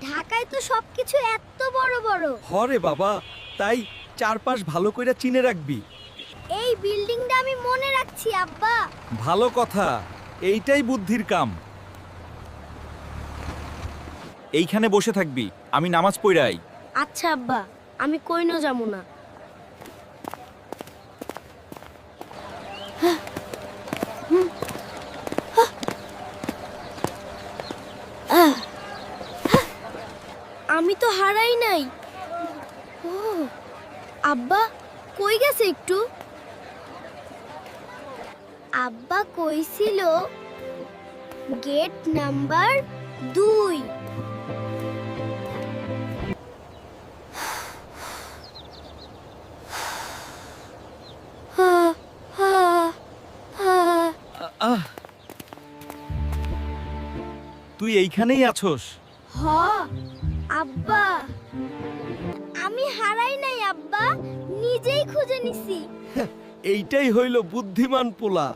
ঢাকায় তো সবকিছু এত বড় বড়। হরে বাবা তাই চারপাশ ভালো করে চিনে রাখবি। এই বিল্ডিংটা আমি মনে রাখছি আব্বা। ভালো কথা এইটাই বুদ্ধির কাম। এইখানে বসে থাকবি আমি নামাজ পড়াই। আচ্ছা আব্বা আমি কইনো যাব না। আমি তো হারাই নাই। ও আব্বা কই গেছে একটু? আব্বা কইছিল গেট নাম্বার দুই। তুই এইখানেই আছোস? হ। আব্বা আমি হারাই নাই আব্বা নিজেই খুঁজে নিছি। এইটাই হইল বুদ্ধিমান পোলা।